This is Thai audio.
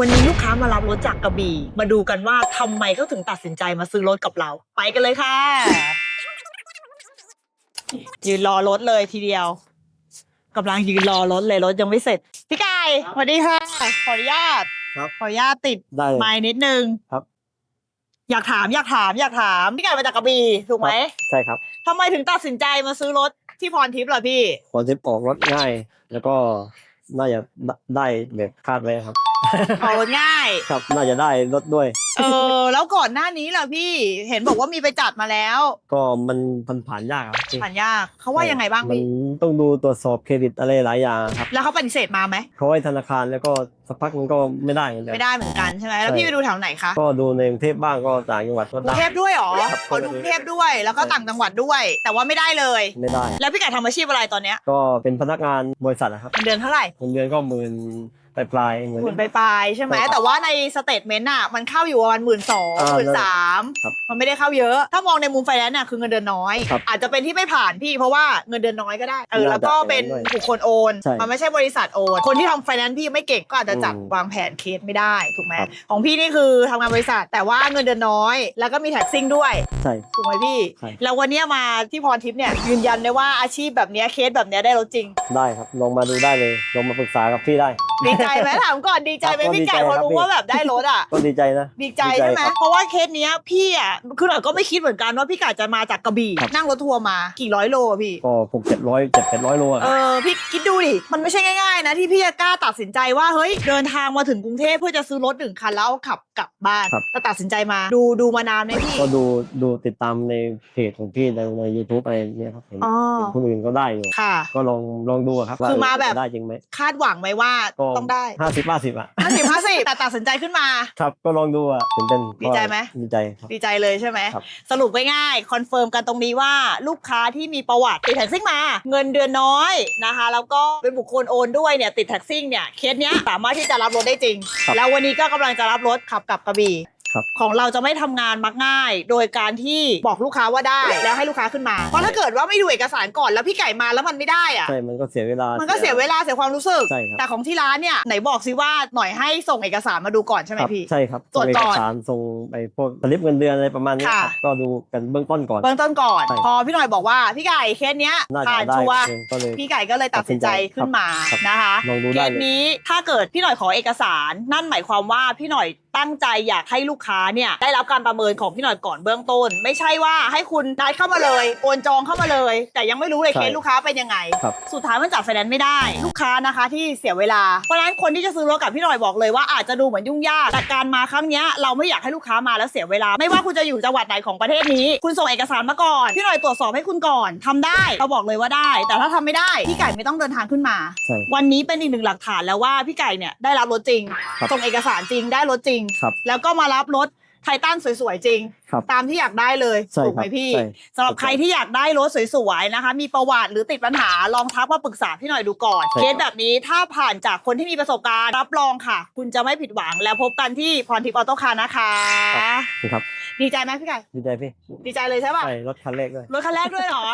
วันนี้ลูกค้ามารับรถจากกระบี่ มาดูกันว่าทำไมเขาถึงตัดสินใจมาซื้อรถกับเรา ไปกันเลยค่ะ ยืนรอรถเลยทีเดียวกำลังยืนรอรถเลยรถยังไม่เสร็จ พี่ไก่สวัสดีค่ะ ขออนุญาตครับ ขออนุญาตติดได้เลยไม้นิดนึงครับ อยากถามอยากถามอยากถามพี่ไก่มาจากกระบี่ถูกไหมใช่ครับทำไมถึงตัดสินใจมาซื้อรถที่พรทิพย์ล่ะพี่ผลที่ออกรถง่าย แล้วก็น่าจะได้แบบคาดไว้ครับ ออกรถง่าย ครับน่าจะได้รถด้วย เออ แล้วก่อนหน้านี้ล่ะพี่ เห็นบอกว่ามีไปจัดมาแล้ว ก็มันมันผ่านยากครับพี่ผ่านยากเขาว่ายังไงบ้างมันพี่ ต้องดูตรวจสอบเครดิตอะไรหลายอย่างครับแล้วเขาปฏิเสธมาไหม เขาให้ธนาคารแล้วก็สักพักมันก็ไม่ได้เหมือนกันไม่ได้เหมือนกันใช่ไหมแล้วใช่พี่ไปดูแถวไหนคะก็ดูในกรุงเทพบ้างก็ต่างจังหวัดก็กรุได้ งเทพด้วยเหรอครับขอดูกรุงเทพด้วย แล้วก็ใช่ต่างจังหวัดด้วย แต่ว่าไม่ได้เลย ไม่ได้ แล้วพี่ไก่ทำอาชีพอะไรตอนเนี้ยก็เป็นพนักงานบริษัทนะครับเงินเดือนเท่าไหร่ เงินเดือนก็หมื่น ปลายๆเหมือนหมื่นปลายๆใช่ไหมใช่ครับแต่ว่าในสเตทเมนต์อะมันเข้าอยู่ประมาณหมื่นสองอ่าหมื่นสามครับมันไม่ได้เข้าเยอะ ถ้ามองในมุมไฟแนนซ์น่ะคือเงินเดือนน้อย ครับอาจจะเป็นที่ไม่ผ่านพี่เพราะว่าเงินเดือนน้อยก็ได้เออน่าจะแล้วก็เป็นอย่างนั้นด้วยบุคคลโอน ใช่มันไม่ใช่บริษัทโอน คนที่ทำไฟแนนซ์พี่ไม่เก่งก็อาจจะจัดอืมวางแผนเคสไม่ได้ถูกไหมครับ ของพี่นี่คือทำงานบริษัท แต่ว่าเงินเดือนน้อย แล้วก็มีแท็กซิ่งด้วยใช่ ถูกไหมพี่ ใช่ แล้ววันเนี้ยมาที่พรทิพย์เนี่ยยืนยันได้ว่าอาชีพแบบเนี้ยเคสแบบเนี้ยได้รถจริง ได้ครับลองมาดูได้เลยลองมาปรึกษากับพี่ได้ดีใจไหมถามก่อนดีใจไหมครับก็พี่ไก่ดีใจพอครับรู้พี่ว่าแบบได้รถอะก็ดีใจนะดีใจใช่ไหมครับเพราะว่าเคสเนี้ยพี่อะคือหน่อยก็ไม่คิดเหมือนกันว่าพี่ไก่จะมาจากกระบี่ครับนั่งรถทัวร์มากี่ร้อยโลอะพี่ก็หกเจ็ดร้อยเจ็ดแปดร้อยโลอะเออพี่คิดดูดิมันไม่ใช่ง่ายๆนะที่พี่จะกล้าตัดสินใจว่าเฮ้ยเดินทางมาถึงกรุงเทพเพื่อจะซื้อรถหนึ่งคันแล้วเอาขับกลับบ้านแต่ตัดสินใจมาดูดูมานานไหมพี่ก็ดูดูติดตามในเพจของพี่ในในยูทูบอะไรเนี่ยครับเห็นอ๋อเห็นคนอื่นก็ได้อยู่ค่ะก็ลองลองดูอะครับว่คือมาแบบจะได้จริงไหมคาดหวังไหมว่าก็ต้องได้ห้าสิบห้าสิบอะห้าสิบห้าสิบแต่ตัดสินใจขึ้นมา ครับก็ลองดูอะตื่นเต้นดีใจไหมดีใจครับดีใจเลยใช่ไหมครับสรุปง่ายๆคอนเฟิร์มกันตรงนี้ว่าลูกค้าที่มีประวัติติดแท็กซิ่งมา เงินเดือนน้อยนะคะ แล้วก็เป็นบุคคลโอนด้วยเนี่ยติดแท็กซิ่งเนี่ยเคสเนี้ยสามารถที่จะรับรถได้จริงครับแล้ววันนี้ก็กำลังจะรับรถขับกลับกระบี่ครับ ของเราจะไม่ทำงานมักง่าย โดยการที่บอกลูกค้าว่าได้ แล้วให้ลูกค้าขึ้นมา เพราะถ้าเกิดว่าไม่ดูเอกสารก่อนแล้วพี่ไก่มาแล้วมันไม่ได้อะใช่ มันก็เสียเวลา มันก็เสียเวลาเสียความรู้สึกใช่ครับแต่ของที่ร้านเนี่ยไหนบอกซิว่าหน่อยให้ส่งเอกสารมาดูก่อนใช่ไหมครับพี่ใช่ครับตรวจส่งเอก่กอนสารส่งไปพวกสลิปเงินเดือนอะไรประมาณนี้ค่ะครับก็ดูกันเบื้องต้นก่อน เบื้องต้นก่อนใช่พอพี่หน่อยบอกว่าพี่ไก่เคสเนี้ยน่าจะผ่านได้ชัวร์เองก็เลยพี่ไก่ก็เลยตัดสินใจขึ้นมาครับนะคะลองดูเคได้สเลยนี้ถ้าเกิดพี่หน่อยขอเอกสารนั่นหมายความว่าพี่หน่อย ตั้งใจอยากให้ลูกค้าเนี่ยได้รับการประเมินของพี่หน่อยก่อนเบื้องต้น ไม่ใช่ว่าให้คุณนัดเข้ามาเลยโอนจองเข้ามาเลย แต่ยังไม่รู้เลยใช่เคสลูกค้าเป็นยังไง ครับ สุดท้ายมันจัดไฟแนนซ์ไม่ได้ลูกค้านะคะที่เสียเวลาเพราะฉะนั้นคนที่จะซื้อรถกับพี่หน่อยบอกเลยว่าอาจจะดูเหมือนยุ่งยากแต่การมาครั้งเนี้ยเราไม่อยากให้ลูกค้ามาแล้วเสียเวลา ไม่ว่าคุณจะอยู่จังหวัดไหนของประเทศนี้ คุณส่งเอกสารมาก่อนพี่หน่อยตรวจสอบให้คุณก่อนทำได้เราบอกเลยว่าได้ แต่ถ้าทำไม่ได้พี่ไก่ไม่ต้องเดินทางขึ้นมา ใช่ วันนี้เป็นอีกหนึ่งหลักฐานแล้วว่าพี่ไก่เนี่ยได้รับรถจริง ครับ ส่งเอกสารจริงได้รถจริงครับแล้วก็มารับรถไททันสวยๆจริง ครับตามที่อยากได้เลยใช่ถูกไหมครับพี่ใช่ สำหรับใครที่อยากได้รถสวยๆนะคะ มีประวัติหรือติดปัญหาลองทักมาปรึกษาพี่หน่อยดูก่อนใช่เคครัสบแบบนี้ถ้าผ่านจากคนที่มีประสบการณ์รับรองค่ะ คุณจะไม่ผิดหวังแล้วพบกันที่พรทิพย์ออโต้คาร์นะคะ ครับดีใจไหมพี่ไก่ดีใจพี่ดีใจเลยใช่ป่ะ ใช่รถคันแรกด้วย รถคันแรกด้วยเหรอ